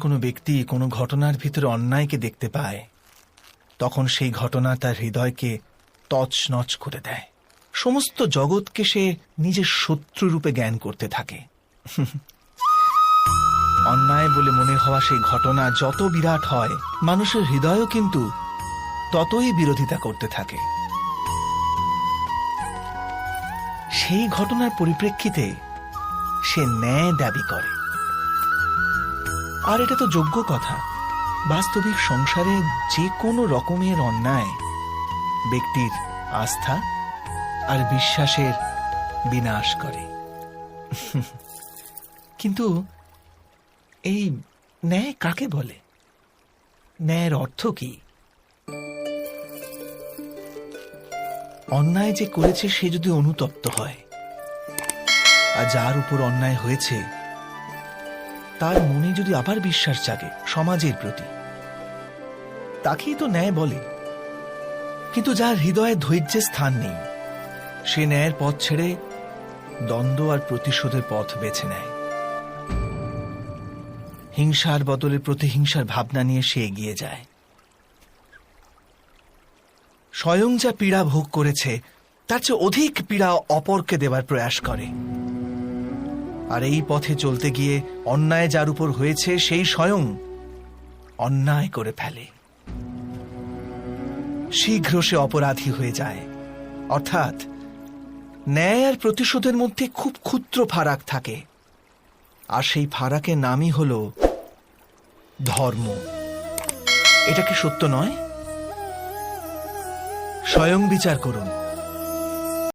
কোনো ব্যক্তি কোনো ঘটনার ভিতরে অন্যায়কে দেখতে পায়, তখন সেই ঘটনা তার হৃদয়কে তছনছ করে দেয়। সমস্ত জগৎকে সে নিজের শত্রুরূপে জ্ঞান করতে থাকে। অন্যায় বলে মনে হওয়া সেই ঘটনা যত বিরাট হয়, মানুষের হৃদয়ও কিন্তু ততই বিরোধিতা করতে থাকে। সেই ঘটনার পরিপ্রেক্ষিতে সে ন্যায় দাবি করে। আর এটা তো যোগ্য কথা। বাস্তবিক সংসারে যে কোনো রকমের অন্যায়, ব্যক্তির আস্থা আর বিশ্বাসের বিনাশ করে। কিন্তু এই ন্যায় কাকে বলে? ন্যায়ের অর্থ কি? অন্যায় যে করেছে সে যদি অনুতপ্ত হয়, আর যার উপর অন্যায় হয়েছে তার মনে যদি আবার বিশ্বাস জাগে সমাজের প্রতি। তাকেই তো ন্যায় বলে। কিন্তু যার হৃদয়ে ধৈর্যের স্থান নেই, সে ন্যায়ের পথ ছেড়ে দ্বন্দ্ব আর প্রতিশোধের পথ বেছে নেয়। হিংসার বদলে প্রতিহিংসার ভাবনা নিয়ে সে এগিয়ে যায়। স্বয়ং যা পীড়া ভোগ করেছে, তার চেয়ে অধিক পীড়া অপরকে দেবার প্রয়াস করে। আর এই পথে চলতে গিয়ে অন্যায় যার উপর হয়েছে সেই স্বয়ং অন্যায় করে ফেলে। শীঘ্র সে অপরাধী হয়ে যায়। অর্থাৎ ন্যায় আর প্রতিশোধের মধ্যে খুব ক্ষুদ্র ফারাক থাকে। আর সেই ফারাকের নামই হল ধর্ম। এটা কি সত্য নয়? স্বয়ং বিচার করুন।